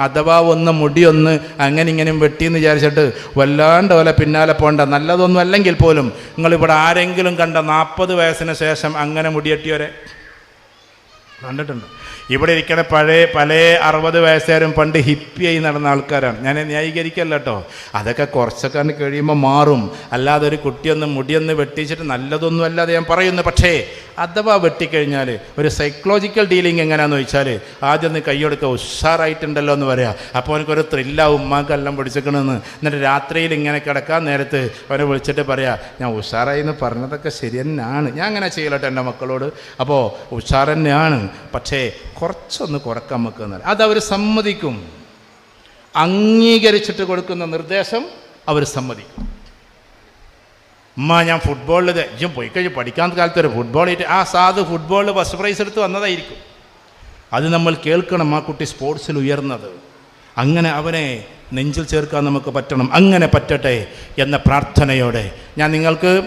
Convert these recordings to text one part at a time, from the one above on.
അഥവാ ഒന്ന് മുടിയൊന്ന് അങ്ങനെ ഇങ്ങനെയും വെട്ടിയെന്ന് വിചാരിച്ചിട്ട് വല്ലാണ്ട് പോലെ പിന്നാലെ പോകണ്ട. നല്ലതൊന്നും അല്ലെങ്കിൽ പോലും നിങ്ങളിവിടെ ആരെങ്കിലും കണ്ട നാൽപ്പത് വയസ്സിന് ശേഷം അങ്ങനെ മുടിയെട്ടിയവരെ കണ്ടിട്ടുണ്ട്. ഇവിടെ ഇരിക്കുന്ന പഴയ പല അറുപത് വയസ്സുകാരും പണ്ട് ഹിപ്പിയായി നടന്ന ആൾക്കാരാണ്. ഞാൻ ന്യായീകരിക്കല്ല കേട്ടോ. അതൊക്കെ കുറച്ചൊക്കെ കഴിയുമ്പോൾ മാറും. അല്ലാതെ ഒരു കുട്ടിയൊന്ന് മുടിയൊന്ന് വെട്ടിച്ചിട്ട് നല്ലതൊന്നും അല്ലാതെ ഞാൻ പറയുന്നു. പക്ഷേ അഥവാ വെട്ടിക്കഴിഞ്ഞാൽ ഒരു സൈക്കോളജിക്കൽ ഡീലിംഗ് എങ്ങനെയാണെന്ന് ചോദിച്ചാൽ ആദ്യം ഒന്ന് കൈയ്യെടുക്കുക. ഉഷാറായിട്ടുണ്ടല്ലോ എന്ന് പറയാം. അപ്പോൾ എനിക്കൊരു ത്രില്ലാവും ഉമ്മാക്കെല്ലാം പിടിച്ചേക്കണമെന്ന് എന്നിട്ട് രാത്രിയിൽ ഇങ്ങനെ കിടക്കാൻ നേരത്ത് അവനെ വിളിച്ചിട്ട് പറയാ ഞാൻ ഉഷാറായി എന്ന് പറഞ്ഞതൊക്കെ ശരി തന്നെയാണ് ഞാൻ അങ്ങനെ ചെയ്യലട്ടെ എന്റെ മക്കളോട്. അപ്പോൾ ഉഷാർ തന്നെയാണ്. പക്ഷേ കുറച്ചൊന്ന് കുറയ്ക്കാൻ വെക്കുന്നത് അതവർ സമ്മതിക്കും. അംഗീകരിച്ചിട്ട് കൊടുക്കുന്ന നിർദ്ദേശം അവർ സമ്മതിക്കും. ഉമ്മ ഞാൻ ഫുട്ബോളിൽ ഇജ്ജും പോയി കഴിഞ്ഞ് പഠിക്കാൻ കാലത്ത് ഒരു ഫുട്ബോൾ ആയിട്ട് ആ സാധു ഫുട്ബോളിൽ ഫസ്റ്റ് പ്രൈസ് എടുത്ത് വന്നതായിരിക്കും. അത് നമ്മൾ കേൾക്കണം ആ കുട്ടി സ്പോർട്സിൽ ഉയർന്നത്. അങ്ങനെ അവനെ നെഞ്ചിൽ ചേർക്കാൻ നമുക്ക് പറ്റണം. അങ്ങനെ പറ്റട്ടെ എന്ന പ്രാർത്ഥനയോടെ ഞാൻ നിങ്ങൾക്ക്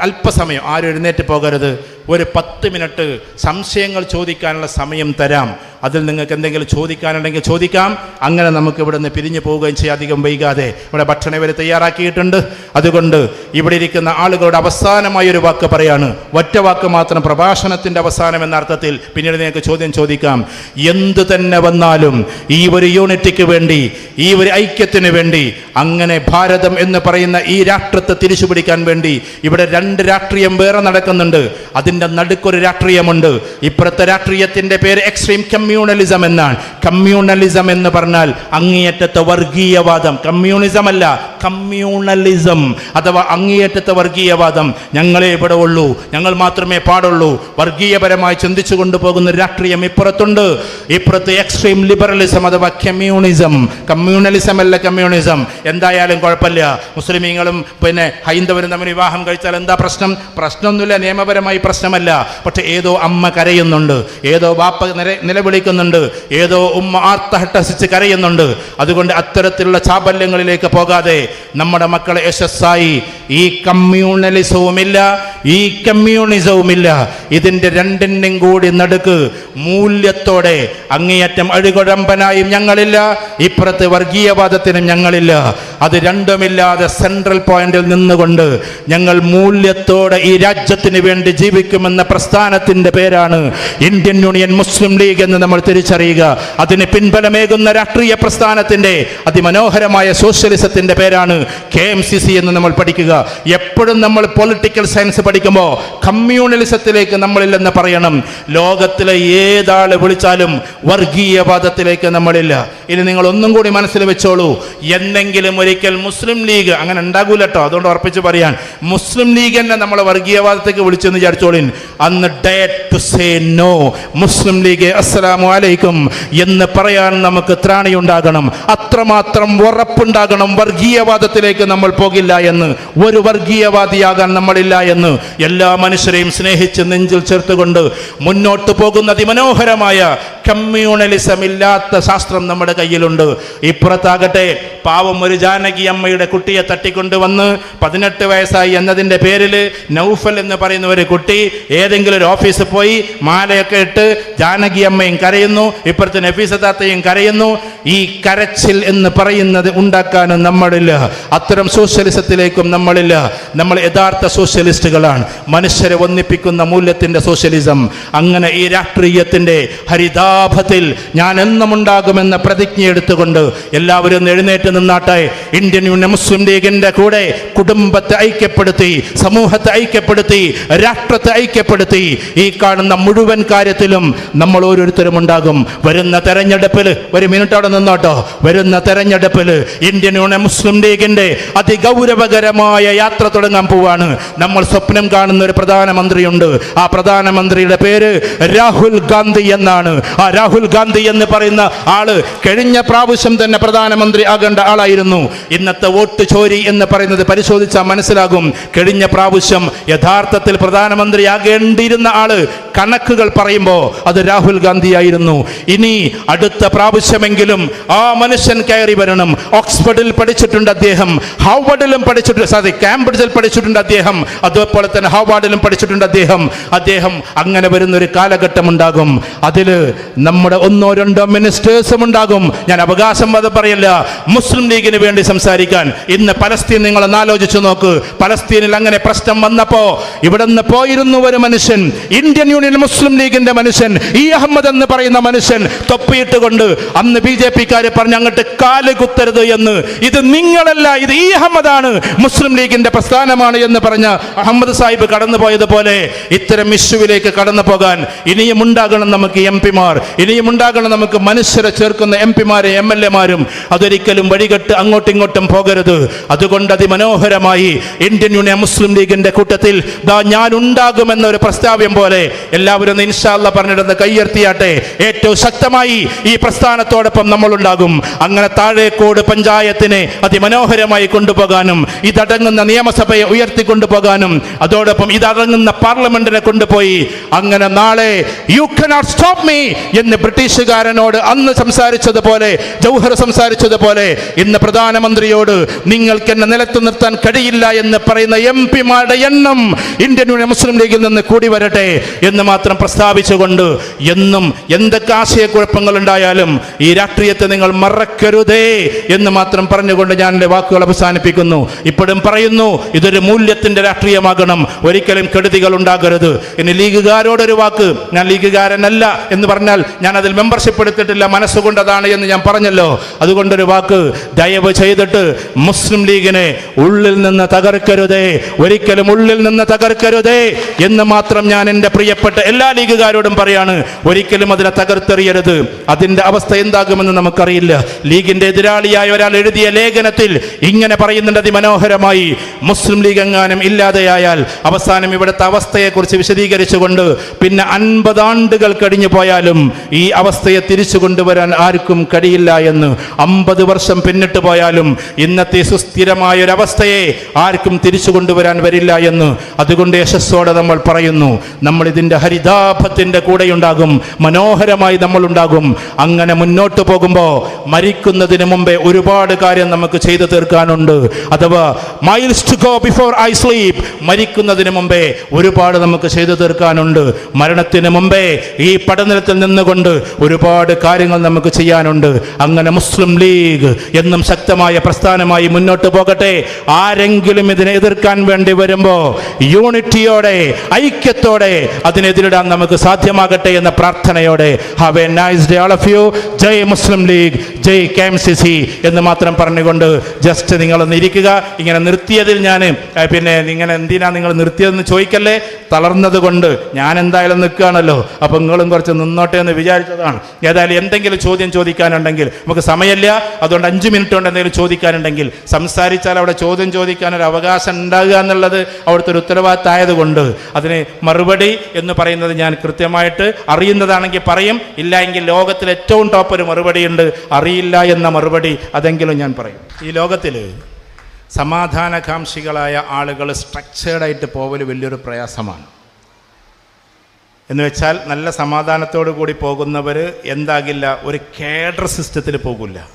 അല്പസമയം ആരും എഴുന്നേറ്റ് പോകരുത്. ഒരു പത്ത് മിനിറ്റ് സംശയങ്ങൾ ചോദിക്കാനുള്ള സമയം തരാം. അതിൽ നിങ്ങൾക്ക് എന്തെങ്കിലും ചോദിക്കാനുണ്ടെങ്കിൽ ചോദിക്കാം. അങ്ങനെ നമുക്ക് ഇവിടെ നിന്ന് പിരിഞ്ഞു പോവുകയും ചെയ്യാം. അധികം വൈകാതെ ഇവിടെ ഭക്ഷണം ഇവർ തയ്യാറാക്കിയിട്ടുണ്ട്. അതുകൊണ്ട് ഇവിടെ ഇരിക്കുന്ന ആളുകളുടെ അവസാനമായ ഒരു വാക്ക് പറയാണ്. ഒറ്റ വാക്ക് മാത്രം പ്രഭാഷണത്തിന്റെ അവസാനം എന്ന അർത്ഥത്തിൽ പിന്നീട് നിങ്ങൾക്ക് ചോദ്യം ചോദിക്കാം. എന്ത് തന്നെ വന്നാലും ഈ ഒരു യൂണിറ്റിക്ക് വേണ്ടി ഈ ഒരു ഐക്യത്തിന് വേണ്ടി അങ്ങനെ ഭാരതം എന്ന് പറയുന്ന ഈ രാഷ്ട്രത്തെ തിരിച്ചു പിടിക്കാൻ വേണ്ടി ഇവിടെ രണ്ട് രാഷ്ട്രീയം വേറെ നടക്കുന്നുണ്ട്. അതിന്റെ നടുക്കൊരു രാഷ്ട്രീയമുണ്ട്. ഇപ്പുറത്തെ രാഷ്ട്രീയത്തിന്റെ പേര് എക്സ്ട്രീം കമ്മ്യൂണലിസം എന്നാണ്. കമ്മ്യൂണലിസം എന്ന് പറഞ്ഞാൽ അങ്ങേയറ്റത്തെ വർഗീയവാദം. കമ്മ്യൂണിസം അല്ല കമ്മ്യൂണലിസം അഥവാ അങ്ങേയറ്റത്തെ വർഗീയവാദം. ഞങ്ങളെ ഇവിടെ ഉള്ളൂ ഞങ്ങൾ മാത്രമേ പാടുള്ളൂ. വർഗീയപരമായി ചിന്തിച്ചു കൊണ്ടുപോകുന്ന രാഷ്ട്രീയം ഇപ്പുറത്തുണ്ട്. ഇപ്പുറത്ത് എക്സ്ട്രീം ലിബറലിസം അഥവാ കമ്മ്യൂണിസം കമ്മ്യൂണലിസം അല്ല കമ്മ്യൂണിസം എന്തായാലും കുഴപ്പമില്ല. മുസ്ലിമീങ്ങളും പിന്നെ ഹൈന്ദവരും തമ്മിൽ വിവാഹം കഴിച്ചാൽ എന്താ പ്രശ്നം? പ്രശ്നമൊന്നുമില്ല നിയമപരമായി പ്രശ്നമല്ല. പക്ഷേ ഏതോ അമ്മ കരയുന്നുണ്ട്. ഏതോ വാപ്പ നില നിലവിളിക്കുന്നുണ്ട് ഏതോ ഉമ്മ ആർത്തഹട്ടസിച്ച് കരയുന്നുണ്ട്. അതുകൊണ്ട് അത്തരത്തിലുള്ള ചാബല്യങ്ങളിലേക്ക് പോകാതെ നമ്മുടെ മക്കളെ യശസ്സായി. ഈ കമ്മ്യൂണലിസവുമില്ല ഈ കമ്മ്യൂണിസവുമില്ല. ഇതിന്റെ രണ്ടിനും കൂടി നടുക്ക് മൂല്യത്തോടെ അങ്ങേയറ്റം അഴുകുഴമ്പനായും ഞങ്ങളില്ല ഇപ്പുറത്ത് വർഗീയവാദത്തിനും ഞങ്ങളില്ല. അത് രണ്ടുമില്ലാതെ സെൻട്രൽ പോയിന്റിൽ നിന്നുകൊണ്ട് ഞങ്ങൾ മൂല്യത്തോടെ ഈ രാജ്യത്തിന് വേണ്ടി ജീവിക്കുമെന്ന പ്രസ്ഥാനത്തിന്റെ പേരാണ് ഇന്ത്യൻ യൂണിയൻ മുസ്ലിം ലീഗ് എന്ന് നമ്മൾ തിരിച്ചറിയുക. അതിന് പിൻബലമേകുന്ന രാഷ്ട്രീയ പ്രസ്ഥാനത്തിന്റെ അതിമനോഹരമായ സോഷ്യലിസത്തിന്റെ പേരാണ് കെ എം സി സി എന്ന് നമ്മൾ പഠിക്കുക. എപ്പോഴും നമ്മൾ പൊളിറ്റിക്കൽ സയൻസ് പഠിക്കുമ്പോൾ കമ്മ്യൂണലിസത്തിലേക്ക് നമ്മളില്ലെന്ന് പറയണം. ലോകത്തിലെ ഏതാൾ വിളിച്ചാലും വർഗീയവാദത്തിലേക്ക് നമ്മളില്ല. ഇനി നിങ്ങൾ ഒന്നും കൂടി മനസ്സിൽ വെച്ചോളൂ. എന്നെങ്കിലും ഒരിക്കൽ മുസ്ലിം ലീഗ് അങ്ങനെ ഉണ്ടാകൂല കേട്ടോ അതുകൊണ്ട് ഉറപ്പിച്ച് പറയാൻ. മുസ്ലിം ലീഗ് തന്നെ നമ്മളെ വർഗീയവാദത്തേക്ക് വിളിച്ചെന്ന് വിചാരിച്ചോളിൻ. അന്ന് day to say no Muslim League അസ്സലാമു അലൈക്കും എന്ന് പറയാൻ നമുക്ക് ത്രാണിയുണ്ടാകണം. അത്രമാത്രം ഉറപ്പുണ്ടാകണം. വർഗീയവാദത്തിലേക്ക് നമ്മൾ പോകില്ല എന്ന്. ഒരു വർഗീയവാദിയാകാൻ നമ്മളില്ല എന്ന്. എല്ലാ മനുഷ്യരെയും സ്നേഹിച്ച് നെഞ്ചിൽ ചേർത്തുകൊണ്ട് മുന്നോട്ട് പോകുന്ന അതിമനോഹരമായ കമ്മ്യൂണലിസം ഇല്ലാത്ത ശാസ്ത്രം നമ്മുടെ കയ്യിലുണ്ട്. ഇപ്പുറത്താകട്ടെ പാവം ഒരു ജാനകി അമ്മയുടെ കുട്ടിയെ തട്ടിക്കൊണ്ടുവന്ന് പതിനെട്ട് വയസ്സായി എന്നതിന്റെ പേരിൽ നൗഫൽ എന്ന് പറയുന്ന ഒരു കുട്ടി ഏതെങ്കിലും ഒരു ഓഫീസിൽ പോയി മാലയൊക്കെ ഇട്ട് ജാനകി അമ്മയും കരയുന്നു ഇപ്പുറത്തെ നഫീസ താത്തയും കരയുന്നു. ഈ കരച്ചിൽ എന്ന് പറയുന്നത് ഉണ്ടാക്കാനും നമ്മളില്ല. അത്തരം സോഷ്യലിസത്തിലേക്കും നമ്മളില്ല. നമ്മൾ യഥാർത്ഥ സോഷ്യലിസ്റ്റുകളാണ്. മനുഷ്യരെ ഒന്നിപ്പിക്കുന്ന മൂല്യത്തിന്റെ സോഷ്യലിസം. അങ്ങനെ ഈ രാഷ്ട്രീയത്തിന്റെ ഹരിതാഭത്തിൽ ഞാൻ എന്നും ഉണ്ടാകുമെന്ന പ്രതിജ്ഞ എടുത്തുകൊണ്ട് എല്ലാവരും എഴുന്നേറ്റ് നിന്നാട്ടെ. ഇന്ത്യൻ യൂണിയൻ മുസ്ലിം ലീഗിന്റെ കൂടെ കുടുംബത്തെ ഐക്യപ്പെടുത്തി സമൂഹത്തെ ഐക്യപ്പെടുത്തി രാഷ്ട്രത്തെ ഐക്യപ്പെടുത്തി. ഈ കാണുന്ന മുഴുവൻ കാര്യത്തിലും നമ്മൾ ഓരോരുത്തരും ഉണ്ടാകും. വരുന്ന തെരഞ്ഞെടുപ്പിൽ ഒരു മിനിറ്റ് അവിടെ നിന്നാട്ടോ. വരുന്ന തെരഞ്ഞെടുപ്പിൽ ഇന്ത്യൻ യൂണിയൻ മുസ്ലിം ലീഗിന്റെ അതിഗൗരവകരമായ യാത്ര തുടങ്ങാൻ പോവാണ്. നമ്മൾ സ്വപ്നം കാണുന്ന ഒരു പ്രധാനമന്ത്രിയുണ്ട്. ആ പ്രധാനമന്ത്രിയുടെ പേര് രാഹുൽ ഗാന്ധി എന്നാണ്. രാഹുൽ ഗാന്ധി എന്ന് പറയുന്ന ആൾ കഴിഞ്ഞ പ്രാവശ്യം തന്നെ പ്രധാനമന്ത്രി ആകേണ്ട ആളായിരുന്നു. ഇന്നത്തെ വോട്ട് ചോരി എന്ന് പറയുന്നത് പരിശോധിച്ചാൽ മനസ്സിലാകും. കഴിഞ്ഞ പ്രാവശ്യം യഥാർത്ഥത്തിൽ പ്രധാനമന്ത്രി പ്രധാനമന്ത്രിയാകേണ്ടിയിരുന്ന ആൾ കണക്കുകൾ പറയുമ്പോൾ അത് രാഹുൽ ഗാന്ധി ആയിരുന്നു. ഇനി അടുത്ത പ്രാവശ്യമെങ്കിലും ആ മനുഷ്യൻ കയറി വരണം. ഓക്സ്ഫോർഡിൽ പഠിച്ചിട്ടുണ്ട് അദ്ദേഹം. ഹാർവാർഡിലും പഠിച്ചിട്ടുണ്ട്. സാറി കാംബ്രിഡ്ജിൽ പഠിച്ചിട്ടുണ്ട് അദ്ദേഹം. അതുപോലെ തന്നെ ഹാർവാർഡിലും പഠിച്ചിട്ടുണ്ട് അദ്ദേഹം. അദ്ദേഹം അങ്ങനെ വരുന്ന ഒരു കാലഘട്ടം ഉണ്ടാകും അതിൽ നമ്മുടെ ഒന്നോ രണ്ടോ മിനിസ്റ്റേഴ്സും ഉണ്ടാകും. ഞാൻ അവകാശം അത് പറയില്ല. മുസ്ലിം ലീഗിന് വേണ്ടി സംസാരിക്കാൻ. ഇന്ന് പലസ്തീൻ നിങ്ങൾ ഒന്നാലോചിച്ചു നോക്ക്. പലസ്തീനിൽ അങ്ങനെ പ്രശ്നം വന്നപ്പോ ഇവിടെ നിന്ന് പോയിരുന്നു ഒരു മനുഷ്യൻ. ഇന്ത്യൻ യൂണിയൻ മുസ്ലിം ലീഗിന്റെ മനുഷ്യൻ. ഈ അഹമ്മദ് എന്ന് പറയുന്ന മനുഷ്യൻ തൊപ്പിയിട്ടുകൊണ്ട് അന്ന് ബി ജെ പിക്കാര് പറഞ്ഞ് അങ്ങോട്ട് കാൽ കുത്തരുത് എന്ന്. ഇത് നിങ്ങളല്ല ഇത് ഈ അഹമ്മദാണ്. മുസ്ലിം ലീഗിന്റെ പ്രസ്ഥാനമാണ് എന്ന് പറഞ്ഞ അഹമ്മദ് സാഹിബ് കടന്നു പോയതുപോലെ ഇത്തരം ഇഷ്യൂവിലേക്ക് കടന്നു പോകാൻ ഇനിയും ഉണ്ടാകണം നമുക്ക് എം പിമാർ. ഇനിയും ഉണ്ടാകണം നമുക്ക് മനുഷ്യരെ ചേർക്കുന്ന എം പിമാരെ എം എൽ എമാരും. അതൊരിക്കലും വഴികെട്ട് അങ്ങോട്ടും ഇങ്ങോട്ടും പോകരുത്. അതുകൊണ്ട് അതിമനോഹരമായി ഇന്ത്യൻ യൂണിയൻ മുസ്ലിം ലീഗിന്റെ കൂട്ടത്തിൽ ദാ ഞാൻ ഉണ്ടാകുമെന്ന ഒരു പ്രസ്താവ്യം പോലെ എല്ലാവരും ഇൻഷാല്ല പറഞ്ഞിടുന്ന കയ്യർത്തിയാട്ടെ. ഏറ്റവും ശക്തമായി ഈ പ്രസ്ഥാനത്തോടൊപ്പം നമ്മൾ ഉണ്ടാകും അങ്ങനെ താഴേക്കോട് പഞ്ചായത്തിനെ അതിമനോഹരമായി കൊണ്ടുപോകാനും ഇതടങ്ങുന്ന നിയമസഭയെ ഉയർത്തിക്കൊണ്ടുപോകാനും അതോടൊപ്പം ഇതടങ്ങുന്ന പാർലമെന്റിനെ കൊണ്ടുപോയി അങ്ങനെ നാളെ യു കനോട്ട് സ്റ്റോപ്പ് മീ എന്ന് ബ്രിട്ടീഷുകാരനോട് അന്ന് സംസാരിച്ചതുപോലെ ജൗഹർ സംസാരിച്ചതുപോലെ ഇന്ന് പ്രധാനമന്ത്രിയോട് നിങ്ങൾക്ക് എന്നെ നിലത്ത് നിർത്താൻ കഴിയില്ല എന്ന് പറയുന്ന എം പിമാരുടെ എണ്ണം ഇന്ത്യൻ യൂണിയൻ മുസ്ലിം ലീഗിൽ നിന്ന് കൂടി വരട്ടെ എന്ന് മാത്രം പ്രസ്താവിച്ചുകൊണ്ട് എന്നും എന്തൊക്കെ ആശയക്കുഴപ്പങ്ങൾ ഉണ്ടായാലും ഈ രാഷ്ട്രീയത്തെ നിങ്ങൾ മറക്കരുതേ എന്ന് മാത്രം പറഞ്ഞുകൊണ്ട് ഞാൻ എന്റെ വാക്കുകൾ അവസാനിപ്പിക്കുന്നു. ഇപ്പോഴും പറയുന്നു ഇതൊരു മൂല്യത്തിന്റെ രാഷ്ട്രീയമാകണം. ഒരിക്കലും കെടുതികൾ ഉണ്ടാകരുത്. ഇനി ലീഗുകാരോടൊരു വാക്ക് ഞാൻ ലീഗുകാരനല്ല എന്ന് പറഞ്ഞാൽ ഞാൻ അതിൽ മെമ്പർഷിപ്പ് എടുത്തിട്ടില്ല. മനസ്സുകൊണ്ടതാണ് എന്ന് ഞാൻ പറഞ്ഞല്ലോ. അതുകൊണ്ടൊരു വാക്ക് ദയവ് ചെയ്തിട്ട് മുസ്ലിം ലീഗിനെ ഉള്ളിൽ നിന്ന് തകർക്കരുതേ. ഒരിക്കലും ഉള്ളിൽ നിന്ന് തകർക്കരുതേ എന്ന് മാത്രം ഞാൻ എന്റെ പ്രിയപ്പെട്ട എല്ലാ ലീഗുകാരോടും പറയാണ്. ഒരിക്കലും അതിനെ തകർത്തെറിയരുത്. അതിന്റെ അവസ്ഥ എന്താകുമെന്ന് നമുക്കറിയില്ല. ലീഗിന്റെ എതിരാളിയായ ഒരാൾ എഴുതിയ ലേഖനത്തിൽ ഇങ്ങനെ പറയുന്നുണ്ട്. അതിമനോഹരമായി മുസ്ലിം ലീഗ് എങ്ങാനും ഇല്ലാതെയായാൽ അവസാനം ഇവിടുത്തെ അവസ്ഥയെക്കുറിച്ച് വിശദീകരിച്ചുകൊണ്ട് പിന്നെ അൻപതാണ്ടുകൾ കഴിഞ്ഞു പോയാലും ഈ അവസ്ഥയെ തിരിച്ചു കൊണ്ടുവരാൻ ആർക്കും കഴിയില്ല എന്ന് അമ്പത് വർഷം പിന്നിട്ട് പോയാലും ഇന്നത്തെ സുസ്ഥിരമായ ഒരു അവസ്ഥയെ ആർക്കും തിരിച്ചു കൊണ്ടുവരാൻ വരില്ല എന്ന് അതുകൊണ്ട് യശസ്സോടെ നമ്മൾ പറയുന്നു നമ്മൾ ഇതിന്റെ ഹരിതാഭത്തിന്റെ കൂടെയുണ്ടാകും മനോഹരമായി നമ്മൾ ഉണ്ടാകും അങ്ങനെ മുന്നോട്ട് പോകുമ്പോൾ മരിക്കുന്നതിന് മുമ്പേ ഒരുപാട് കാര്യം നമുക്ക് ചെയ്തു തീർക്കാനുണ്ട്. അഥവാ miles to go before I sleep മരിക്കുന്നതിന് മുമ്പേ ഒരുപാട് നമുക്ക് ചെയ്തു തീർക്കാനുണ്ട്. മരണത്തിന് മുമ്പേ ഈ പഠനത്തിൽ നിന്നുകൊണ്ട് ഒരുപാട് കാര്യങ്ങൾ നമുക്ക് ചെയ്യാനുണ്ട്. അങ്ങനെ മുസ്ലിം ലീഗ് എന്നും ശക്തമായ പ്രസ്ഥാനമായി മുന്നോട്ട് പോകട്ടെ. ആരെങ്കിലും ഇതിനെ എതിർക്കാൻ വേണ്ടി വരുമ്പോൾ യൂണിറ്റിയോടെ ഐക്യത്തോടെ അതിനെതിരിടാൻ നമുക്ക് സാധ്യമാകട്ടെ എന്ന പ്രാർത്ഥനയോടെ have a nice day all of you ജയ് മുസ്ലിം ലീഗ് ജയ് കെ എം സി സി എന്ന് മാത്രം പറഞ്ഞുകൊണ്ട് ജസ്റ്റ് നിങ്ങളൊന്ന് ഇരിക്കുക. ഇങ്ങനെ നിർത്തിയതിൽ ഞാൻ പിന്നെ ഇങ്ങനെ എന്തിനാ നിങ്ങൾ നിർത്തിയതെന്ന് ചോദിക്കല്ലേ? തളർന്നത് കൊണ്ട് ഞാൻ എന്തായാലും നിൽക്കുകയാണല്ലോ. അപ്പം നിങ്ങളും കുറച്ച് നിന്നോട്ടെ എന്ന് വിചാരിച്ചതാണ്. ഏതായാലും എന്തെങ്കിലും ചോദ്യം ചോദിക്കാനുണ്ടെങ്കിൽ നമുക്ക് സമയമില്ല. അതുകൊണ്ട് അഞ്ച് മിനിറ്റ് കൊണ്ട് എന്തെങ്കിലും ചോദിക്കാനുണ്ടെങ്കിൽ സംസാരിച്ചാൽ അവിടെ ചോദ്യം ചോദിക്കാനൊരു അവകാശം ഉണ്ടാകുക എന്നുള്ളത് അവിടുത്തെ ഒരു ഉത്തരവാദിത്തമായതുകൊണ്ട് അതിന് മറുപടി എന്ന് പറയുന്നത് ഞാൻ കൃത്യമായിട്ട് അറിയുന്നതാണെങ്കിൽ പറയും. ഇല്ല എങ്കിൽ ലോകത്തിൽ ഏറ്റവും ടോപ്പ് ഒരു മറുപടിയുണ്ട്. അറിയില്ല എന്ന മറുപടി അതെങ്കിലും ഞാൻ പറയും. ഈ ലോകത്തിൽ സമാധാനകാംക്ഷികളായ ആളുകൾ സ്ട്രക്ചേർഡായിട്ട് പോവൽ വലിയൊരു പ്രയാസമാണ്. എന്ന് വെച്ചാൽ നല്ല സമാധാനത്തോടു കൂടി പോകുന്നവർ എന്താകില്ല ഒരു കേഡർ സിസ്റ്റത്തിൽ പോകില്ല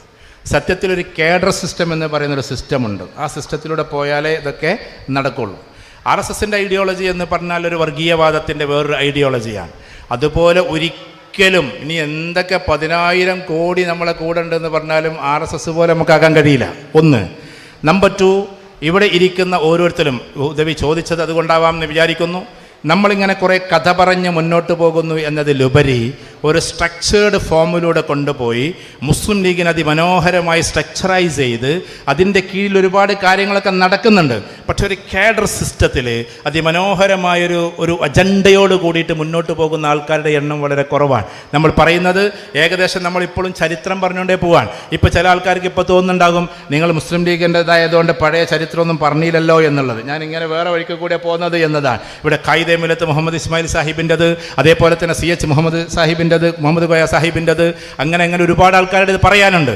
സത്യത്തിൽ ഒരു കേഡർ സിസ്റ്റം എന്ന് പറയുന്ന ഒരു സിസ്റ്റമുണ്ട്. ആ സിസ്റ്റത്തിലൂടെ പോയാലേ ഇതൊക്കെ നടക്കുള്ളൂ. ആർ എസ് എസിന്റെ ഐഡിയോളജി എന്ന് പറഞ്ഞാൽ ഒരു വർഗീയവാദത്തിന്റെ വേറൊരു ഐഡിയോളജിയാണ്. അതുപോലെ ഒരിക്കലും ഇനി എന്തൊക്കെ പതിനായിരം കോടി നമ്മളെ കൂടെ ഉണ്ടെന്ന് പറഞ്ഞാലും ആർ എസ് എസ് പോലെ നമുക്കാക്കാൻ കഴിയില്ല. ഒന്ന് നമ്പർ ടു ഇവിടെ ഇരിക്കുന്ന ഓരോരുത്തരും ഉദവി ചോദിച്ചത് അതുകൊണ്ടാവാം എന്ന് വിചാരിക്കുന്നു. നമ്മളിങ്ങനെ കുറേ കഥ പറഞ്ഞ് മുന്നോട്ട് പോകുന്നു എന്നതിലുപരി ഒരു സ്ട്രക്ചേർഡ് ഫോമിലൂടെ കൊണ്ടുപോയി മുസ്ലിം ലീഗിനെ അതിമനോഹരമായി സ്ട്രക്ചറൈസ് ചെയ്ത് അതിന്റെ കീഴിൽ ഒരുപാട് കാര്യങ്ങളൊക്കെ നടക്കുന്നുണ്ട്. പക്ഷെ ഒരു കേഡർ സിസ്റ്റത്തിൽ അതിമനോഹരമായൊരു ഒരു അജണ്ടയോട് കൂടിയിട്ട് മുന്നോട്ട് പോകുന്ന ആൾക്കാരുടെ എണ്ണം വളരെ കുറവാണ്. നമ്മൾ പറയുന്നത് ഏകദേശം നമ്മളിപ്പോഴും ചരിത്രം പറഞ്ഞുകൊണ്ടേ പോവാൻ ഇപ്പോൾ ചില ആൾക്കാർക്ക് ഇപ്പോൾ തോന്നുന്നുണ്ടാകും നിങ്ങൾ മുസ്ലിം ലീഗിന്റെതായതുകൊണ്ട് പഴയ ചരിത്രമൊന്നും പറഞ്ഞില്ലല്ലോ എന്നുള്ളത്. ഞാൻ ഇങ്ങനെ വേറെ വഴിക്ക് കൂടെ പോകുന്നത് എന്നതാണ്. ഇവിടെ ഖൈദെ മിലത്ത് മുഹമ്മദ് ഇസ്മായിൽ സാഹിബിന്റെത് അതേപോലെ തന്നെ സി എച്ച് മുഹമ്മദ് സാഹിബിന്റെത് മുഹമ്മദ് കോയ സാഹിബിന്റെത് അങ്ങനെ അങ്ങനെ ഒരുപാട് ആൾക്കാരുടെ ഇത് പറയാനുണ്ട്.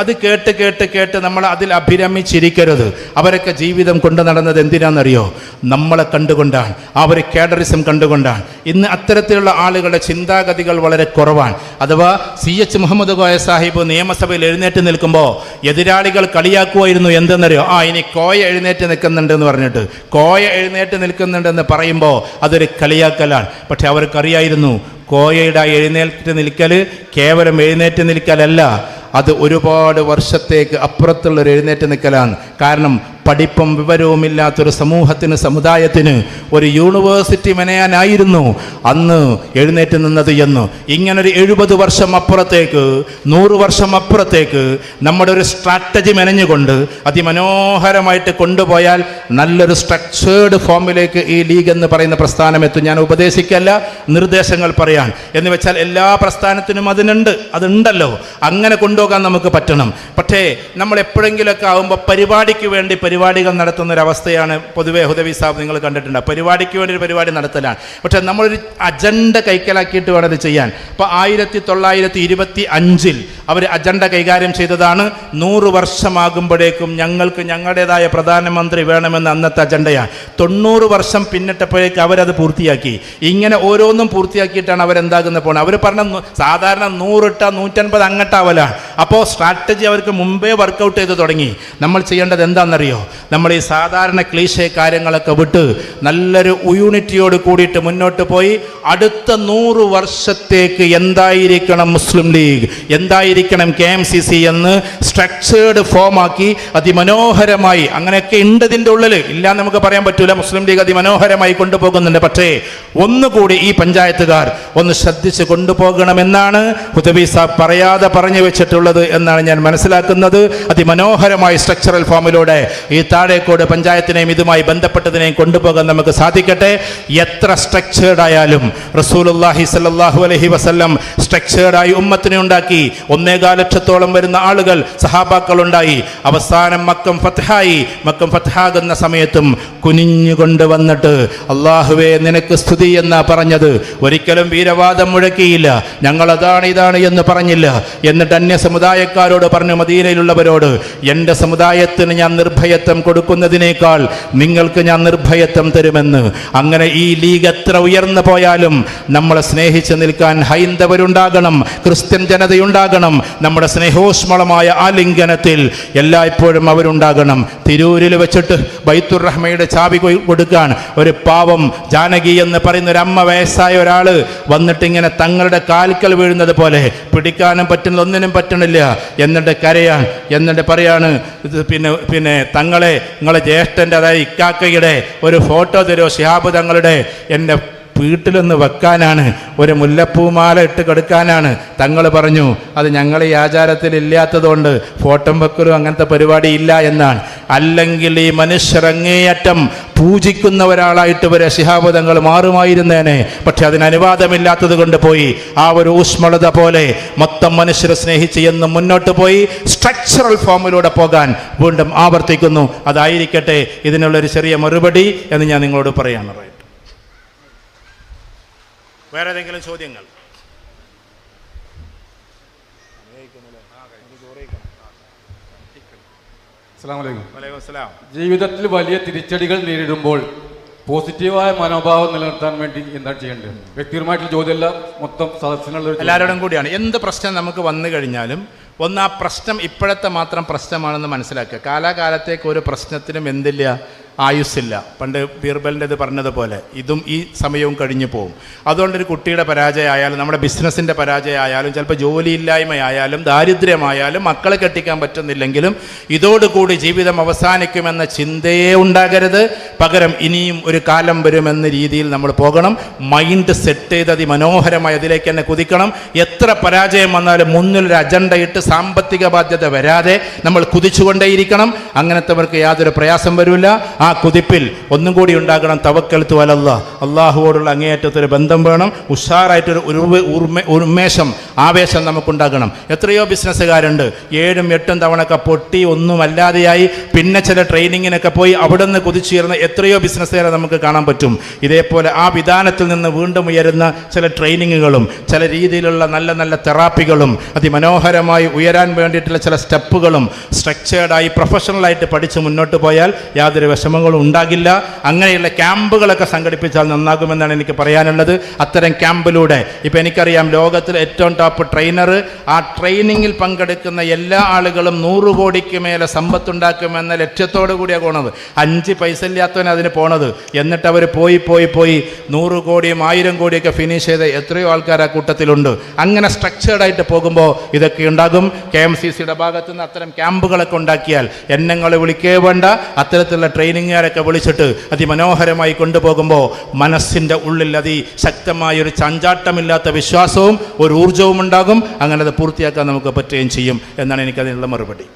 അത് കേട്ട് കേട്ട് കേട്ട് നമ്മൾ അതിൽ അഭിരമിച്ചിരിക്കരുത്. അവരൊക്കെ ജീവിതം കൊണ്ടു നടന്നത് എന്തിനാണെന്നറിയോ നമ്മളെ കണ്ടുകൊണ്ടാണ് ആ ഒരു കേഡറിസം കണ്ടുകൊണ്ടാണ്. ഇന്ന് അത്തരത്തിലുള്ള ആളുകളുടെ ചിന്താഗതികൾ വളരെ കുറവാണ്. അഥവാ സി എച്ച് മുഹമ്മദ് കോയ സാഹിബ് നിയമസഭയിൽ എഴുന്നേറ്റ് നിൽക്കുമ്പോൾ എതിരാളികൾ കളിയാക്കുമായിരുന്നു എന്തെന്നറിയോ? ആ ഇനി കോയ എഴുന്നേറ്റ് നിൽക്കുന്നുണ്ട് എന്ന് പറഞ്ഞിട്ട്. കോയ എഴുന്നേറ്റ് നിൽക്കുന്നുണ്ടെന്ന് പറയുമ്പോൾ അതൊരു കളിയാക്കലാണ്. പക്ഷെ അവർക്കറിയായിരുന്നു കോയയുടെ എഴുന്നേറ്റ് നിൽക്കൽ കേവലം എഴുന്നേറ്റ് നിൽക്കലല്ല അത് ഒരുപാട് വർഷത്തേക്ക് അപ്പുറത്തുള്ള ഒരു എഴുന്നേറ്റ് നിൽക്കലാണ്. കാരണം പഠിപ്പും വിവരവുമില്ലാത്തൊരു സമൂഹത്തിന് സമുദായത്തിന് ഒരു യൂണിവേഴ്സിറ്റി മെനയാനായിരുന്നു. അന്ന് എഴുന്നേറ്റ് നിന്നത് എന്ന്. ഇങ്ങനൊരു എഴുപത് വർഷം അപ്പുറത്തേക്ക് നൂറ് വർഷം അപ്പുറത്തേക്ക് നമ്മുടെ ഒരു സ്ട്രാറ്റജി മെനഞ്ഞുകൊണ്ട് അതിമനോഹരമായിട്ട് കൊണ്ടുപോയാൽ നല്ലൊരു സ്ട്രക്ചേർഡ് ഫോമിലേക്ക് ഈ ലീഗ് എന്ന് പറയുന്ന പ്രസ്ഥാനം എത്തും. ഞാൻ ഉപദേശിക്കല്ല നിർദ്ദേശങ്ങൾ പറയാൻ. എന്ന് വെച്ചാൽ എല്ലാ പ്രസ്ഥാനത്തിനും അതിനുണ്ട് അതുണ്ടല്ലോ. അങ്ങനെ കൊണ്ടുപോകാൻ നമുക്ക് പറ്റണം. പക്ഷേ നമ്മൾ എപ്പോഴെങ്കിലുമൊക്കെ ആകുമ്പോൾ പരിപാടിക്ക് വേണ്ടി പരിപാടികൾ നടത്തുന്ന ഒരു അവസ്ഥയാണ് പൊതുവേ ഹുദവി സാബ് നിങ്ങൾ കണ്ടിട്ടുണ്ട്. പരിപാടിക്ക് വേണ്ടി ഒരു പരിപാടി നടത്തലാണ്. പക്ഷേ നമ്മളൊരു അജണ്ട കൈക്കലാക്കിയിട്ട് വേണം അത് ചെയ്യാൻ. അപ്പോൾ ആയിരത്തി തൊള്ളായിരത്തി ഇരുപത്തി അഞ്ചിൽ അവർ അജണ്ട കൈകാര്യം ചെയ്തതാണ്. നൂറ് വർഷമാകുമ്പോഴേക്കും ഞങ്ങൾക്ക് ഞങ്ങളുടേതായ പ്രധാനമന്ത്രി വേണമെന്ന് അന്നത്തെ അജണ്ടയാണ് തൊണ്ണൂറ് വർഷം പിന്നിട്ടപ്പോഴേക്ക് അവരത് പൂർത്തിയാക്കി. ഇങ്ങനെ ഓരോന്നും പൂർത്തിയാക്കിയിട്ടാണ് അവരെന്താകുന്ന പോണത് അവർ പറഞ്ഞ സാധാരണ നൂറിട്ട നൂറ്റൻപത് അങ്ങട്ടാവലാണ് അപ്പോൾ സ്ട്രാറ്റജി അവർക്ക് മുമ്പേ വർക്കൗട്ട് ചെയ്ത് തുടങ്ങി. നമ്മൾ ചെയ്യേണ്ടത് എന്താണെന്നറിയോ? നമ്മൾ ഈ സാധാരണ ക്ലീശേ കാര്യങ്ങളൊക്കെ വിട്ട് നല്ലൊരു യൂണിറ്റിയോട് കൂടിയിട്ട് മുന്നോട്ട് പോയി. അടുത്ത നൂറ് വർഷത്തേക്ക് എന്തായിരിക്കണം മുസ്ലിം ലീഗ്? എന്തായിരിക്കണം കെ എം സി സി എന്ന് സ്ട്രക്ചേർഡ് ഫോമാക്കി അതിമനോഹരമായി. അങ്ങനെയൊക്കെ ഉണ്ട് ഇതിന്റെ ഉള്ളിൽ ഇല്ല നമുക്ക് പറയാൻ പറ്റൂല. മുസ്ലിം ലീഗ് അതിമനോഹരമായി കൊണ്ടുപോകുന്നുണ്ട്. പക്ഷേ ഒന്നുകൂടി ഈ പഞ്ചായത്തുകാർ ഒന്ന് ശ്രദ്ധിച്ച് കൊണ്ടുപോകണമെന്നാണ് ഹുദബി സാബ് പറയാതെ പറഞ്ഞു വെച്ചിട്ടുള്ളത് എന്നാണ് ഞാൻ മനസ്സിലാക്കുന്നത്. അതിമനോഹരമായ സ്ട്രക്ചറൽ ഫോമിലൂടെ ഈ താഴേക്കോട് പഞ്ചായത്തിനെയും ഇതുമായി ബന്ധപ്പെട്ടതിനെയും കൊണ്ടുപോകാൻ നമുക്ക് സാധിക്കട്ടെ. എത്ര സ്ട്രക്ചേർഡ് ആയാലും റസൂലുല്ലാഹി സല്ലാഹു അലഹി വസല്ലം സ്ട്രക്ചേർഡായി ഉമ്മത്തിനെ ഉണ്ടാക്കി. ഒന്നേകാൽ ലക്ഷത്തോളം വരുന്ന ആളുകൾ സഹാബാക്കളുണ്ടായി. അവസാനം മക്കം ഫത്ഹായി. മക്കം ഫത്ഹാകുന്ന സമയത്തും കുനിഞ്ഞുകൊണ്ട് വന്നിട്ട് അള്ളാഹുവേ നിനക്ക് സ്തുതി എന്നാ പറഞ്ഞത്. ഒരിക്കലും വീരവാദം മുഴക്കിയില്ല. ഞങ്ങൾ അതാണ് ഇതാണ് എന്ന് പറഞ്ഞില്ല. എന്നിട്ട് അന്യ സമുദായക്കാരോട് പറഞ്ഞു മദീനയിലുള്ളവരോട് എന്റെ സമുദായത്തിന് ഞാൻ നിർഭയത്വം കൊടുക്കുന്നതിനേക്കാൾ നിങ്ങൾക്ക് ഞാൻ നിർഭയത്വം തരുമെന്ന്. അങ്ങനെ ഈ ലീഗ് എത്ര ഉയർന്നു പോയാലും നമ്മളെ സ്നേഹിച്ച് നിൽക്കാൻ ഹൈന്ദവരുണ്ടാകണം ക്രിസ്ത്യൻ ജനതയുണ്ടാകണം. നമ്മുടെ സ്നേഹോഷ്മളമായ ആലിംഗനത്തിൽ എല്ലായ്പ്പോഴും അവരുണ്ടാകണം. തിരൂരിൽ വെച്ചിട്ട് ബൈത്തുർ റഹ്മയുടെ ചാവി കൊടുക്കാൻ ഒരു പാവം ജാനകി എന്ന് പറയുന്ന ഒരു അമ്മ വയസ്സായ ഒരാൾ വന്നിട്ട് ഇങ്ങനെ തങ്ങളുടെ കാൽക്കൽ വീഴുന്നത് പോലെ പിടിക്കാനും പറ്റുന്ന ഒന്നിനും പറ്റണില്ല. എന്നിട്ട് കരയാൻ എന്നിട്ട് പറയാണ് പിന്നെ പിന്നെ തങ്ങളെ നിങ്ങളെ ജ്യേഷ്ഠന്റെ അതായത് ഇക്കാക്കയുടെ ഒരു ഫോട്ടോ തരുമോ ശിഹാബ് തങ്ങളുടെ എന്റെ വീട്ടിലൊന്ന് വെക്കാനാണ്. ഒരു മുല്ലപ്പൂമാല ഇട്ട് കൊടുക്കാനാണ്. തങ്ങൾ പറഞ്ഞു അത് ഞങ്ങൾ ഈ ആചാരത്തിൽ ഇല്ലാത്തതുകൊണ്ട് ഫോട്ടം വെക്കലും അങ്ങനത്തെ പരിപാടി ഇല്ല എന്നാണ്. അല്ലെങ്കിൽ ഈ മനുഷ്യർ അങ്ങേയറ്റം പൂജിക്കുന്ന ഒരാളായിട്ട് വരെ ശിഹാബുദങ്ങൾ മാറുമായിരുന്നേനെ. പക്ഷെ അതിന് അനുവാദമില്ലാത്തത് കൊണ്ട് പോയി. ആ ഒരു ഊഷ്മളത പോലെ മൊത്തം മനുഷ്യരെ സ്നേഹിച്ച് എന്ന് മുന്നോട്ട് പോയി. സ്ട്രക്ചറൽ ഫോമിലൂടെ പോകാൻ വീണ്ടും ആവർത്തിക്കുന്നു. അതായിരിക്കട്ടെ ഇതിനുള്ളൊരു ചെറിയ മറുപടി എന്ന് ഞാൻ നിങ്ങളോട് പറയാൻ വേറെ ഏതെങ്കിലും ചോദ്യങ്ങൾ ജീവിതത്തിൽ വലിയ തിരിച്ചടികൾ നേരിടുമ്പോൾ പോസിറ്റീവായ മനോഭാവം നിലനിർത്താൻ വേണ്ടി എന്താണ് ചെയ്യേണ്ടത്? വ്യക്തിപരമായിട്ടുള്ള ചോദ്യമല്ല മൊത്തം സദസ്സിനുള്ള. എല്ലാവരോടും കൂടിയാണ്. എന്ത് പ്രശ്നം നമുക്ക് വന്നു കഴിഞ്ഞാലും ഒന്ന് ആ പ്രശ്നം ഇപ്പോഴത്തെ മാത്രം പ്രശ്നമാണെന്ന് മനസ്സിലാക്കുക. കാലാകാലത്തേക്ക് ഒരു പ്രശ്നത്തിനും എന്തില്ല. ആയുസ്സില്ല. പണ്ട് ബീർബലിന്റെ ഇത് പറഞ്ഞതുപോലെ ഇതും ഈ സമയവും കഴിഞ്ഞു പോകും അതുകൊണ്ടൊരു കുട്ടിയുടെ പരാജയമായാലും നമ്മുടെ ബിസിനസ്സിന്റെ പരാജയമായാലും ചിലപ്പോൾ ജോലിയില്ലായ്മയായാലും ദാരിദ്ര്യമായാലും മക്കളെ കെട്ടിക്കാൻ പറ്റുന്നില്ലെങ്കിലും ഇതോടുകൂടി ജീവിതം അവസാനിക്കുമെന്ന ചിന്തയേ ഉണ്ടാകരുത്. പകരം ഇനിയും ഒരു കാലം വരുമെന്ന രീതിയിൽ നമ്മൾ പോകണം. മൈൻഡ് സെറ്റ് ചെയ്ത് അതിമനോഹരമായി അതിലേക്ക് തന്നെ കുതിക്കണം. എത്ര പരാജയം വന്നാലും മുന്നിലൊരു അജണ്ട ഇട്ട് സാമ്പത്തിക ബാധ്യത വരാതെ നമ്മൾ കുതിച്ചുകൊണ്ടേയിരിക്കണം. അങ്ങനത്തെവർക്ക് യാതൊരു പ്രയാസം വരില്ല. ആ കുതിപ്പിൽ ഒന്നും കൂടി ഉണ്ടാകണം. തവക്കൽത്തു അലല്ല. അള്ളാഹുവോടുള്ള അങ്ങേയറ്റത്തൊരു ബന്ധം വേണം. ഉഷാറായിട്ടൊരു ഉർമ ഉന്മേഷം ആവേശം നമുക്കുണ്ടാകണം. എത്രയോ ബിസിനസ്സുകാരുണ്ട്. ഏഴും എട്ടും തവണ ഒക്കെ പൊട്ടി ഒന്നുമല്ലാതെയായി പിന്നെ ചില ട്രെയിനിങ്ങിനൊക്കെ പോയി അവിടെ നിന്ന് കുതിച്ചുയർന്ന എത്രയോ ബിസിനസ്സുകാരെ നമുക്ക് കാണാൻ പറ്റും. ഇതേപോലെ ആ വിധാനത്തിൽ നിന്ന് വീണ്ടും ഉയരുന്ന ചില ട്രെയിനിങ്ങുകളും ചില രീതിയിലുള്ള നല്ല നല്ല തെറാപ്പികളും അതിമനോഹരമായി ഉയരാൻ വേണ്ടിയിട്ടുള്ള ചില സ്റ്റെപ്പുകളും സ്ട്രക്ചേർഡായി പ്രൊഫഷണലായിട്ട് പഠിച്ച് മുന്നോട്ട് പോയാൽ യാതൊരു വിഷമങ്ങളും ഉണ്ടാകില്ല. അങ്ങനെയുള്ള ക്യാമ്പുകളൊക്കെ സംഘടിപ്പിച്ചാൽ നന്നാകുമെന്നാണ് എനിക്ക് പറയാനുള്ളത്. അത്തരം ക്യാമ്പിലൂടെ ഇപ്പം എനിക്കറിയാം ലോകത്തിൽ ഏറ്റവും ടോപ്പ് ട്രെയിനർ ആ ട്രെയിനിങ്ങിൽ പങ്കെടുക്കുന്ന എല്ലാ ആളുകളും നൂറ് കോടിക്ക് മേലെ സമ്പത്തുണ്ടാക്കുമെന്ന ലക്ഷ്യത്തോടു കൂടിയാണ് പോണത് അഞ്ച് പൈസ ഇല്ലാത്ത അറിയാത്തവൻ അതിന് പോണത്. എന്നിട്ട് അവർ പോയി പോയി പോയി നൂറ് കോടിയും ആയിരം കോടിയൊക്കെ ഫിനിഷ് ചെയ്ത എത്രയോ ആൾക്കാർ ആ കൂട്ടത്തിലുണ്ട്. അങ്ങനെ സ്ട്രക്ചേർഡായിട്ട് പോകുമ്പോൾ ഇതൊക്കെ ഉണ്ടാകും. കെ എം സി സിയുടെ ഭാഗത്തു നിന്ന് അത്തരം ക്യാമ്പുകളൊക്കെ ഉണ്ടാക്കിയാൽ എന്നെങ്ങളെ വിളിക്കേ വേണ്ട. അത്തരത്തിലുള്ള ട്രെയിനിങ്ങുകാരൊക്കെ വിളിച്ചിട്ട് അതിമനോഹരമായി കൊണ്ടുപോകുമ്പോൾ മനസ്സിന്റെ ഉള്ളിൽ അതിശക്തമായ ഒരു ചഞ്ചാട്ടമില്ലാത്ത വിശ്വാസവും ഒരു ഊർജവും ഉണ്ടാകും. അങ്ങനെ അത് പൂർത്തിയാക്കാൻ നമുക്ക് പറ്റുകയും ചെയ്യും എന്നാണ് എനിക്കതിനുള്ള മറുപടി.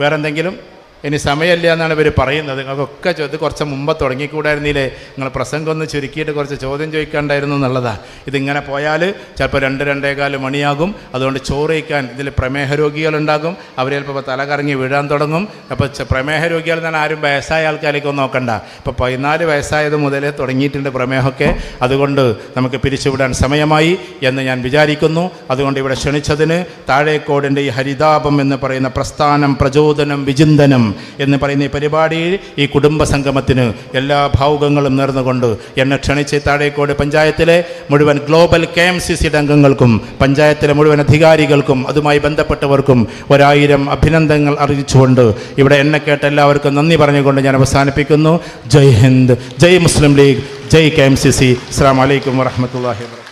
വേറെന്തെങ്കിലും? ഇനി സമയമില്ല എന്നാണ് ഇവർ പറയുന്നത്. നിങ്ങൾക്കൊക്കെ ചോദ്യം കുറച്ച് മുമ്പ് തുടങ്ങിക്കൂടായിരുന്നില്ലേ? നിങ്ങൾ പ്രസംഗം ഒന്ന് ചുരുക്കിയിട്ട് കുറച്ച് ചോദ്യം ചോദിക്കാണ്ടായിരുന്നു എന്നുള്ളതാണ് ഇതിങ്ങനെ പോയാൽ ചിലപ്പോൾ രണ്ട് രണ്ടേകാൽ മണിയാകും. അതുകൊണ്ട് ചോറയിക്കാൻ ഇതിൽ പ്രമേഹ രോഗികളുണ്ടാകും അവർ ചിലപ്പോൾ തല കറങ്ങി വീഴാൻ തുടങ്ങും. അപ്പോൾ പ്രമേഹ രോഗികൾ തന്നെ ആരും വയസ്സായ ആൾക്കാരേക്കൊന്നും നോക്കണ്ട. ഇപ്പോൾ പതിനാല് വയസ്സായത് മുതലേ തുടങ്ങിയിട്ടുണ്ട് പ്രമേഹമൊക്കെ. അതുകൊണ്ട് നമുക്ക് പിരിച്ചുവിടാൻ സമയമായി എന്ന് ഞാൻ വിചാരിക്കുന്നു. അതുകൊണ്ട് ഇവിടെ ക്ഷണിച്ചതിന് താഴേക്കോടിന്റെ ഈ ഹരിതാപം എന്ന് പറയുന്ന പ്രസ്ഥാനം പ്രചോദനം വിചിന്തനം എന്ന് പറയുന്ന ഈ പരിപാടിയിൽ ഈ കുടുംബ സംഗമത്തിന് എല്ലാ ഭാവുകങ്ങളും നേർന്നുകൊണ്ട് എന്നെ ക്ഷണിച്ച് താഴേക്കോട് പഞ്ചായത്തിലെ മുഴുവൻ ഗ്ലോബൽ കെ എം സി സിയുടെ അംഗങ്ങൾക്കും പഞ്ചായത്തിലെ മുഴുവൻ അധികാരികൾക്കും അതുമായി ബന്ധപ്പെട്ടവർക്കും ഒരായിരം അഭിനന്ദനങ്ങൾ അറിയിച്ചുകൊണ്ട് ഇവിടെ എന്നെ കേട്ട എല്ലാവർക്കും നന്ദി പറഞ്ഞുകൊണ്ട് ഞാൻ അവസാനിപ്പിക്കുന്നു. ജയ് ഹിന്ദ് ജയ് മുസ്ലിം ലീഗ് ജയ് കെ എം സി സി. അസ്സാം വലൈക്കും വാഹമത്തല്ലാഹി വാ